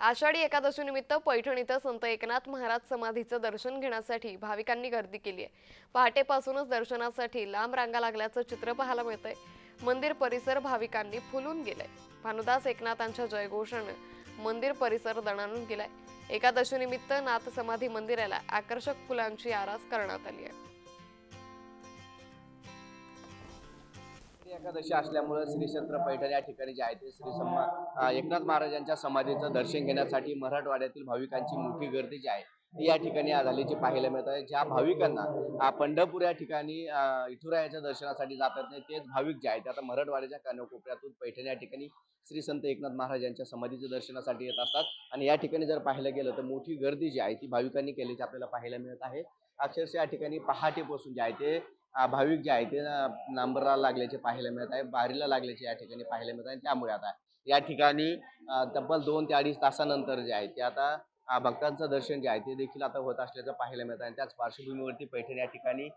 आषाढी एकादशीनिमित्त पैठण इथं संत एकनाथ महाराज समाधीचं दर्शन घेण्यासाठी भाविकांनी गर्दी केली आहे. पहाटेपासूनच दर्शनासाठी लांब रांगा लागल्याचं चित्र पाहायला मिळतंय. मंदिर परिसर भाविकांनी फुलून गेलाय. भानुदास एकनाथांच्या जयघोषानं मंदिर परिसर दणाणून गेलाय. एकादशीनिमित्त नाथ समाधी मंदिराला आकर्षक फुलांची आरास करण्यात आली आहे. एकादशी असल्यामुळे श्रीक्षेत्र पैठण या ठिकाणी जे आहे ते श्री सम्मा एकनाथ महाराजांच्या समाधीचं दर्शन घेण्यासाठी मराठवाड्यातील भाविकांची मोठी गर्दी जी आहे ती या ठिकाणी झाल्याचे पाहायला मिळत आहे. ज्या भाविकांना पंढरपूर या ठिकाणी इथुरायाच्या दर्शनासाठी जातात नाही तेच भाविक जे आहेत ते आता मराठवाड्याच्या कानोकोपऱ्यातून पैठण या ठिकाणी श्री संत एकनाथ महाराजांच्या समाधीच्या दर्शनासाठी येत असतात. आणि या ठिकाणी जर पाहायला गेलं तर मोठी गर्दी जी आहे ती भाविकांनी केल्याची आपल्याला पाहायला मिळत आहे. अक्षरशः या ठिकाणी पहाटेपासून जे आहे ते भाविक जे आहे ते नांबरला नंबरला लागल्याचे पाहायला मिळत आहे बारीला लागल्याचे या ठिकाणी पाहायला मिळत आहे. त्यामुळे आता या ठिकाणी तब्बल दोन ते अडीच तासानंतर जे आहे ते आता भक्तांचं दर्शन जे आहे ते देखील आता होत असल्याचं पाहायला मिळत आहे. त्याच पार्श्वभूमीवरती पैठण या ठिकाणी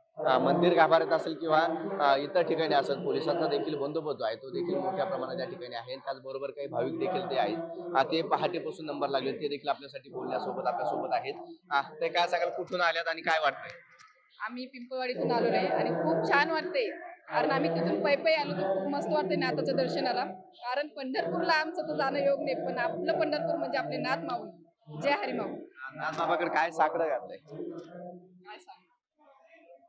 मंदिर गाभाऱ्यात असेल किंवा इतर ठिकाणी असेल पोलिसांचा देखील बंदोबस्त जो आहे तो देखील मोठ्या प्रमाणात या ठिकाणी आहे. त्याचबरोबर काही भाविक देखील ते आहेत. ते पहाटेपासून नंबर लागले ते देखील आपल्यासाठी बोलण्यासोबत आपल्यासोबत आहेत. ते काय सांगाल? कुठून आल्यात आणि काय वाटतंय? आम्ही पिंपळवाडीतून आलेलो आहे आणि खूप छान वाटते कारण आम्ही तिथून पै पै आलो तर खूप मस्त वाटते नाथाच्या दर्शनाला. कारण पंढरपूरला आमचं तर जाणं योग नाही पण आपलं पंढरपूर म्हणजे आपले नाथ माऊली. जय हरी माऊ नाथबाबाकडे काय साकडं घातलंय? काय सांग?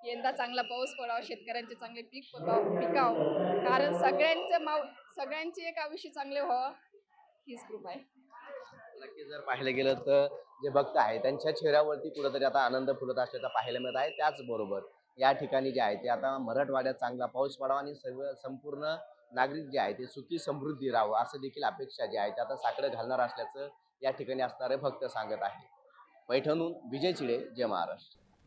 यंदा चांगला पाऊस पडावा शेतकऱ्यांचे चांगले पीक पिकाव पिकाव. कारण सगळ्यांचं माऊ सगळ्यांचे एक आयुष्य चांगले व्हावं हीच कृपा आहे. नक्की जर पाहिलं गेलं तर जे भक्त आहे त्यांच्या चेहऱ्यावरती कुठंतरी आता आनंद फुलत असल्याचा पाहायला मिळत आहे. त्याचबरोबर या ठिकाणी जे आहे ते आता मराठवाड्यात चांगला पाऊस पडावा आणि सर्व संपूर्ण नागरिक जे आहे ते सुखी समृद्धी राहावं असं देखील अपेक्षा जी आहे ते आता साकडं घालणार असल्याचं या ठिकाणी असणारे भक्त सांगत आहे पैठणून विजय चिडे जय महाराष्ट्र.